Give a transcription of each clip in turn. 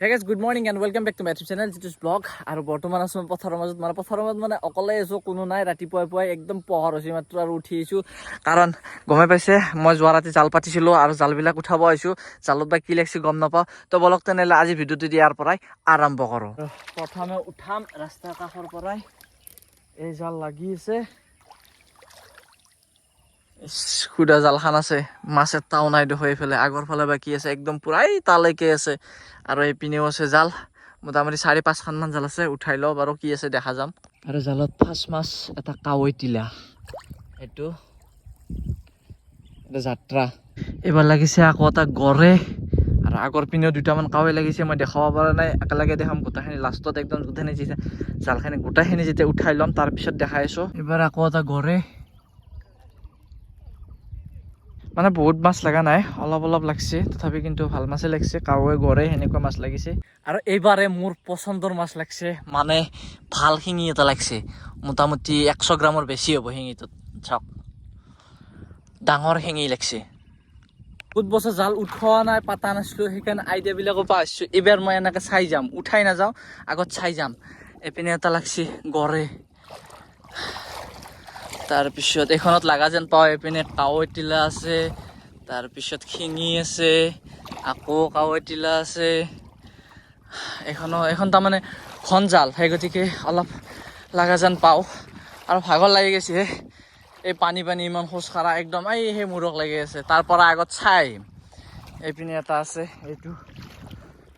Guys good morning and welcome back to YouTube channel যিটো blog আৰু বৰ্তমান আছোঁ পথাৰৰ মাজত। মানে পথাৰৰ মাজত মানে অকলে আছোঁ কোনো নাই। ৰাতিপুৱাই পুৱাই একদম পোহৰ হৈছে মাত্ৰ আৰু উঠি আহিছোঁ। কাৰণ গমে পাইছে মই যোৱা ৰাতি জাল পাতিছিলোঁ আৰু জালবিলাক উঠাব আহিছোঁ। জালত বা কি লাগিছে গম নাপাওঁ। তো বলক তেনেহ'লে আজি ভিডিঅ'টো দিয়াৰ পৰাই আৰম্ভ কৰোঁ। প্ৰথমে উঠাম ৰাস্তাৰ কাষৰ পৰাই। এই জাল লাগি আছে। সুদা জালখন আছে মাছ এটাও নাই দেখো এইফালে আগৰ ফালে বাকী আছে, একদম পুৰাই তালৈকে আছে। আৰু এইপিনেও আছে জাল। মোটামুটি চাৰি পাঁচখনমান জাল আছে, উঠাই লওঁ বাৰু কি আছে, দেখা যাম। আৰু জালত ফাৰ্ষ্ট মাছ এটা কাৱৈ টিলা এইটো এটা যাত্ৰা। এইবাৰ লাগিছে আকৌ এটা গড়ে। আৰু আগৰ পিনেও দুটামান কাৱৈ লাগিছে, মই দেখাব পৰা নাই। একেলগে দেখাম গোটেইখিনি লাষ্টত একদম গোটেইখিনি যেতিয়া জালখিনি গোটেইখিনি যেতিয়া উঠাই ল'ম, তাৰপিছত দেখাই আছোঁ। এইবাৰ আকৌ এটা গড়ে। মানে বহুত মাছ লগা নাই, অলপ অলপ লাগছে, তথাপি কিন্তু ভালো মাছে লাগছে, কাৱৈ, গৰে, সেনেকুৱা মাছ লাগিছে। আৰু এইবাৰে মোৰ পচন্দৰ মাছ লাগছে মানে ভালো শিঙি এটা লাগছে, মোটামুটি একশ গ্ৰামৰ বেছি হ'ব শিঙিটোত, চাওক। ডাঙৰ শিঙি লাগছে। বহুত বছৰ জাল উঠোৱা নাই, পাতা নাছিলোঁ, সেইকাৰণে আইডিয়াবিলাকৰ পৰা আহিছোঁ এইবাৰ মই এনেকৈ চাই যাম, উঠাই নাযাওঁ, আগত চাই যাম। এইপিনে এটা লাগছে গড়ে তাৰপিছত এইখনত লগা যেন পাওঁ এইপিনে কাৱৈ টিলা আছে তাৰপিছত শিঙি আছে, আকৌ কাৱৈ টিলা আছে। এইখনো এইখন তাৰমানে ঘন সেই গতিকে অলপ লগা যেন পাওঁ। আৰু ভাগৰ লাগি গৈছে এই পানী পানী ইমান খোজ কাঢ়া, একদম এই সেই মূৰক লাগি আছে। তাৰ পৰা আগত চাই এইপিনে এটা আছে, এইটো,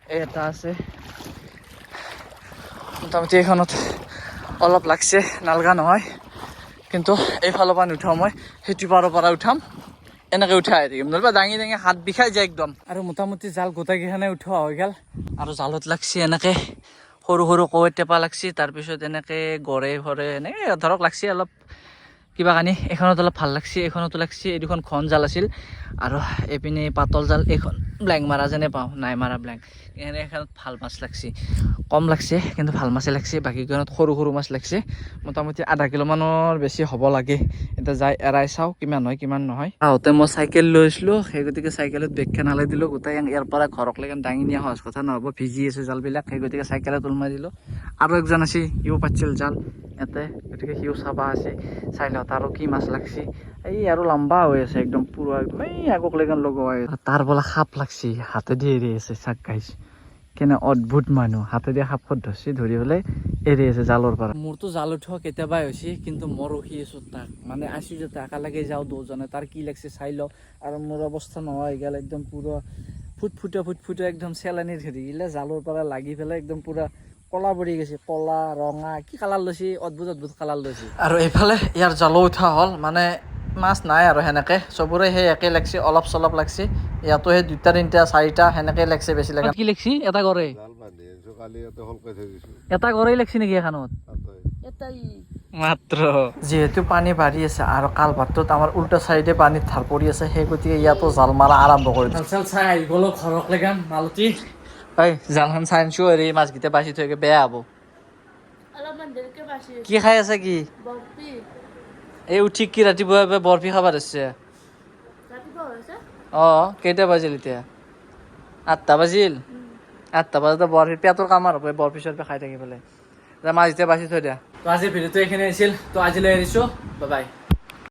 এই এটা আছে। মোটামুটি এইখনত অলপ লাগছে, নালগা নহয়। কিন্তু এইফালৰ পৰা নুঠাওঁ মই সেইটো পাৰৰ পৰা উঠাম। এনেকৈ উঠাই থাকিম নহ'লে দাঙি দাঙি হাত বিষাই যায় একদম। আৰু মোটামুটি জাল গোটেইকেইখনে উঠোৱা হৈ গ'ল আৰু জালত লাগছি এনেকৈ, সৰু সৰু কৈ টেপা লাগছি, তাৰপিছত এনেকৈ গড়ে ভৰে, এনেকৈ ধৰক লাগছি অলপ। কিবা কানি এইখনত অলপ ভালো লাগছি এইখনতো লাগছি, এই দুখন ঘন জাল আছিল। আৰু এইপিনে পাতল জাল, এইখন ব্লেংক মাৰা যেনে পাওঁ, নাই মাৰা ব্লেংক এনে এখনত ভালো মাছ লাগছি। কম লাগছে, কিন্তু ভালো মাছে লাগছে বাকীকেইখনত সৰু সৰু মাছ লাগছে। মোটামুটি আধা কিলোমানৰ বেছি হ'ব লাগে। এতিয়া যাই এৰাই চাওঁ, কিমান হয়, কিমান নহয়। আহোঁতে মই চাইকেল লৈছিলোঁ সেই গতিকে চাইকেলত বেগখন হালাই দিলোঁ, গোটেই ইয়াৰ পৰা ঘৰকলৈকে দাঙি নিয়া সহজ কথা নহ'ব। ভিজি আছে জালবিলাক, সেই গতিকে চাইকেলত ওলমাই দিলোঁ। আৰু একজন আছে সিও পাতিছিল জাল। ইয়াতে। গতিকে সিও চাবা আছে, চাই লওঁ তাৰো কি মাছ লাগছি। এই আৰু লম্বা হৈ আছে একদম পুৰা, একদম এই আগক লেগন লগোৱাই তাৰ বোলে সাপ লাগছি হাতেদি এৰি আছে, চাক গাইছ। কেনে অদ্ভুত মানুহ হাতেদি সাপত ধৰছি? ধৰি পেলাই এৰি আছে জালৰ পৰা। মোৰতো জাল উঠোৱা কেতিয়াবাই হৈছে, কিন্তু মই ৰখি আছোঁ তাক। মানে আছোঁ যাতে একেলগে যাওঁ দুজনে তাৰ কি লাগছে চাই লওঁ আৰু মোৰ অৱস্থা নোহোৱা হৈ গ'ল, একদম পুৰা ফুটফুটে ফুটফুটে একদম চেলানি ধৰি গিলে জালৰ পৰা লাগি পেলাই একদম পুৰা কলা পৰি গৈছে কলা ৰঙা কি কালাৰ লৈছে অদ্ভুত অদ্ভুত কালাৰ লৈছে। আৰু এইফালে ইয়াৰ জালো উঠা হ'ল মানে মাছ নাই আৰু সেনেকে চবৰে সেই একে লাগছে অলপ চলপ লাগছে ইয়াতো সেই দুটা তিনিটা চাৰিটা সেনেকে লাগছে বেছি লাগে। কি লাগছি? এটা কৰে এটা কৰেই লাগছি নেকি এখানত? মাত্ৰ। যিহেতু পানী বাঢ়ি আছে আৰু কালভাৰটোত আমাৰ উল্টা চাইডে পানীত ধাৰ পৰি আছে সেই গতিকে ইয়াতো জাল মাৰা আৰম্ভ কৰি চাই গ'লো ঘৰক লেগান মালতী। ঐ জালখন চাই আনিছোঁ হেৰি মাছকেইটা বাচি থৈ বেয়া বাচি কি খাই আছে কি? এই উঠি কি ৰাতিপুৱা বৰফি খাব হৈছে অঁ কেইটা বাজিল এতিয়া? আঠটা বাজিল? আঠটা বজাতে বৰফি পেটৰ হ'ব এই বৰফি চৰফি খাই থাকি পেলাই মাছ এতিয়া বাচি থৈ দিয়া। তো আজি ভিডিঅ'টো এইখিনি আছিল তো আজিলৈ এৰিছোঁ। Bye bye.